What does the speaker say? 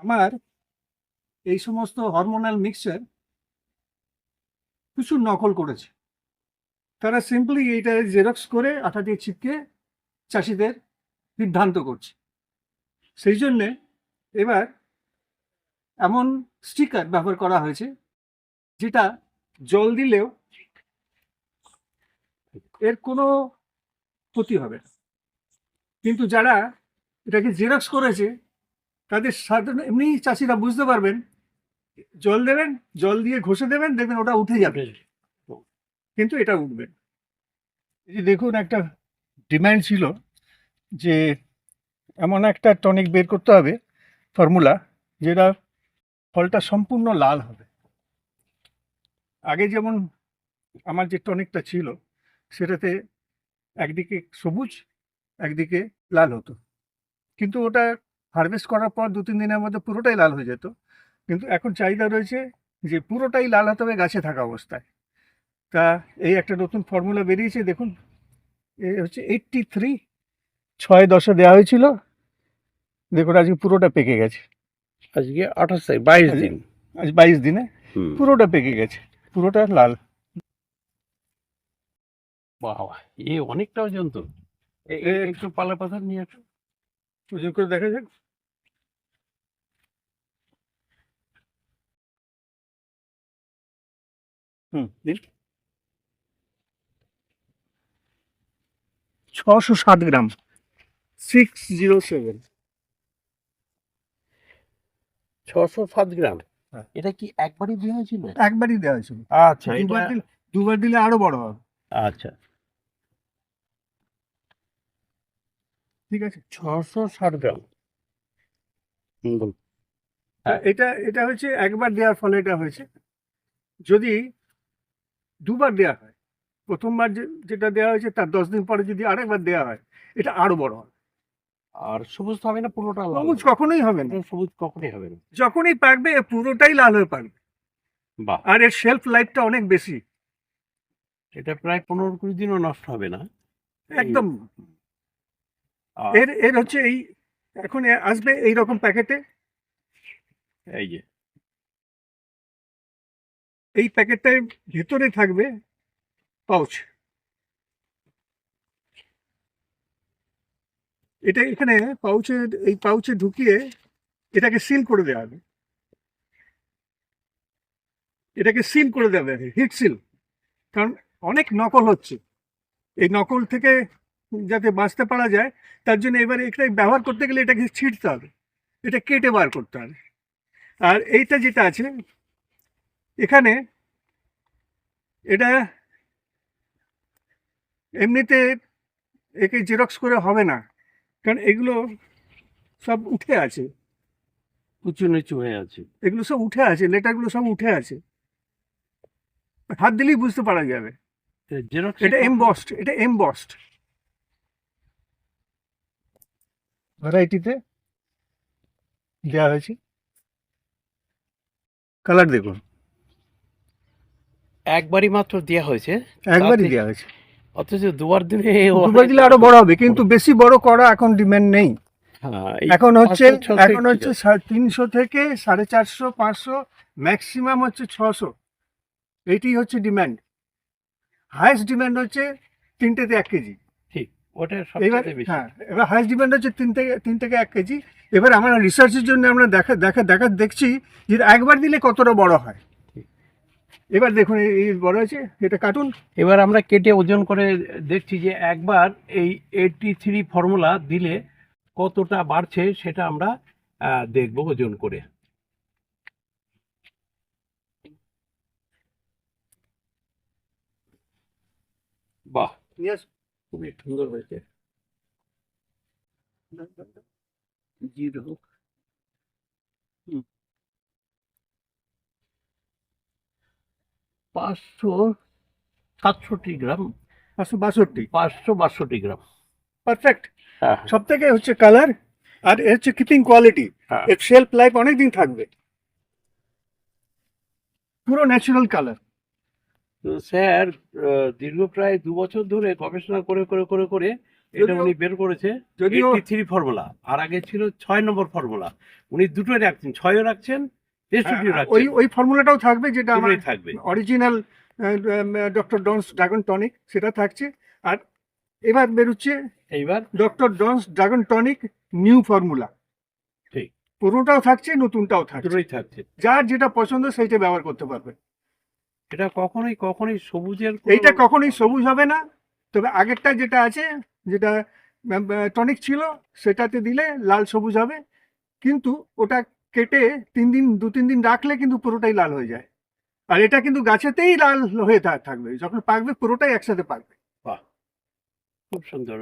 আমার এই সমস্ত হরমোনাল মিক্সচার প্রচুর নকল করেছে। তারা সিম্পলি এইটা জেরক্স করে আঠা দিয়ে চিপকে চাষিদের বিভ্রান্ত করছে। সেই জন্যে এবার এমন স্টিকার ব্যবহার করা হয়েছে যেটা জল দিলেও এর কোনো ক্ষতি হবে না। কিন্তু যারা এটাকে জেরক্স করেছে তাদের সাধারণ এমনি চাষিরা বুঝতে পারবেন জল দেবেন জল দিয়ে ঘষে দেবেন দেখবেন ওটা উঠে যাবে। কিন্তু এটা উঠবে এই যে দেখুন একটা ডিমান্ড ছিল যে এমন একটা টনিক বের করতে হবে ফর্মুলা যেটা ফলটা সম্পূর্ণ লাল হবে। আগে যেমন আমার যে টনিকটা ছিল সেটাতে একদিকে সবুজ একদিকে লাল হতো। কিন্তু ওটা হারভেস্ট করার পর দু তিন দিনের মধ্যে পুরোটাই লাল হয়ে যেত। কিন্তু এখন চাহিদা রয়েছে যে পুরোটাই লাল হতে হবে গাছে থাকা অবস্থায়। তা এই একটা নতুন ফর্মুলা বেরিয়েছে দেখুন। এ হচ্ছে এইটটি থ্রি ছয় দশে দেওয়া হয়েছিল। দেখুন আজকে পুরোটা পেকে গেছে। আজকে আঠাশ তারিখ বাইশ দিন। আজ বাইশ দিনে পুরোটা পেকে গেছে পুরোটা লাল। বাবা এ অনেকটা ওজন তো। একটু পালা পাথর নিয়ে একটু ওজন করে দেখা যাক। হুম দিন ছশো সাত গ্রাম। সিক্স জিরো সেভেন ছশো সাত গ্রাম। হ্যাঁ। এটা কি একবারই দেওয়া হয়েছিল? একবারই দেওয়া হয়েছিল। আচ্ছা দুবার দিলে দুবার দিলে আরও বড় হবে। আচ্ছা। ঠিক আছে? ছশো ষাট গ্রাম। হুম, হ্যাঁ। এটা এটা হচ্ছে একবার দেওয়ার ফলে এটা হয়েছে। যদি দুবার দেওয়া হয়। প্রথমবার যেটা দেওয়া হয়েছে তার দশ দিন পরে যদি আরেকবার দেওয়া হয় এটা আরও বড় হবে আর সবুজ হবে না পুরোটা সবুজ কখনোই হবে না। সবুজ কখনই হবে না। যখনই পাকবে পুরোটাই লাল হয়ে পাকবে। আর এর শেলফ লাইফটা অনেক বেশি। এটা প্রায় পনেরো কুড়ি দিনও নষ্ট হবে না? একদম। এর এর হচ্ছে এই এখন আসবে এই রকম প্যাকেটে এই যে। এই প্যাকেটটার ভেতরে থাকবে পাউচ এটা এখানে পাউচে এই পাউচে ঢুকিয়ে এটাকে সিল করে দেওয়া হবে। এটাকে সিল করে দেওয়া হবে হিট সিল কারণ অনেক নকল হচ্ছে। এই নকল থেকে যাতে বাঁচতে পারা যায়, তার জন্য এবারে এটা ব্যবহার করতে গেলে এটাকে ছিঁড়তে হবে। এটা কেটে বার করতে হবে। আর এইটা যেটা আছে এখানে এটা এমনিতে একে জেরক্স করে হবে না কারণ এগুলো সব উঠে আছে। উঁচু নিচু হয়ে আছে। এগুলো সব উঠে আছে লেটারগুলো সব উঠে আছে। হাত দিলেই বুঝতে পারা যাবে। জেরক্স এটা এমবস্ট এটা এমবস্ট ভ্যারাইটিতে দেওয়া হয়েছে। কালার দেখুন। একবারই মাত্র দেওয়া হয়েছে। একবারই দেওয়া হয়েছে। অথচ দুবার দিনে দুবার দিলে আরও বড় হবে কিন্তু বেশি বড় করা এখন ডিমান্ড নেই। হ্যাঁ, এখন হচ্ছে এখন হচ্ছে তিনশো থেকে সাড়ে চারশো পাঁচশো ম্যাক্সিমাম হচ্ছে ছশো। এইটি হচ্ছে ডিমান্ড হায়েস্ট ডিমান্ড হচ্ছে তিনটেতে এক কেজি। ঠিক ওটা এবার হ্যাঁ এবার হায়েস্ট ডিমান্ড হচ্ছে তিন থেকে তিন থেকে এক কেজি। এবার আমরা রিসার্চের জন্য আমরা দেখা দেখা দেখা দেখছি যে একবার দিলে কতটা বড় হয়। এবার দেখুন এই বড় হয়েছে এটা কাটুন এবার আমরা কেটে ওজন করে দেখছি যে একবার এই এইটটি থ্রি ফর্মুলা দিলে কতটা বাড়ছে সেটা আমরা দেখব ওজন করে। বাহ খুবই সুন্দর হয়েছে। জিরো। পাঁচশো সাতষট্টি গ্রাম। পাঁচশো বাষট্টি। পাঁচশো বাষট্টি গ্রাম। পারফেক্ট। হ্যাঁ সব থেকে হচ্ছে কালার আর এর হচ্ছে কিপিং কোয়ালিটি হ্যাঁ। এর শেলফ লাইফ অনেক দিন থাকবে। পুরো ন্যাচারাল কালার তো স্যার দীর্ঘ প্রায় দু বছর ধরে গবেষণা করে করে করে করে এটা উনি বের করেছে। যদিও থ্রি ফর্মুলা আর আগে ছিল ছয় নম্বর ফর্মুলা উনি দুটোই রাখছেন। ছয়ও রাখছেন হ্যাঁ, ওই ওই ফর্মুলাটাও থাকবে যেটা আমার থাকবে। Original doctor Dons dragon tonic সেটা থাকছে। আর এবার বেরোচ্ছে এইবার? Doctor Dons dragon tonic new formula ঠিক। পুরোটাও থাকছে নতুনটাও থাকছে। দুটোই থাকছে। যার যেটা পছন্দ সেইটা ব্যবহার করতে পারবে। এটা কখনোই কখনোই সবুজের এইটা কখনোই সবুজ হবে না। তবে আগেরটা যেটা আছে যেটা টনিক ছিল সেটাতে দিলে লাল সবুজ হবে। কিন্তু ওটা কেটে তিন দিন, দু তিন দিন রাখলে কিন্তু পুরোটাই লাল হয়ে যায়। আর এটা কিন্তু গাছেতেই লাল হয়ে থাকবে। যখন পাকবে পুরোটাই একসাথে পাকবে। খুব সুন্দর।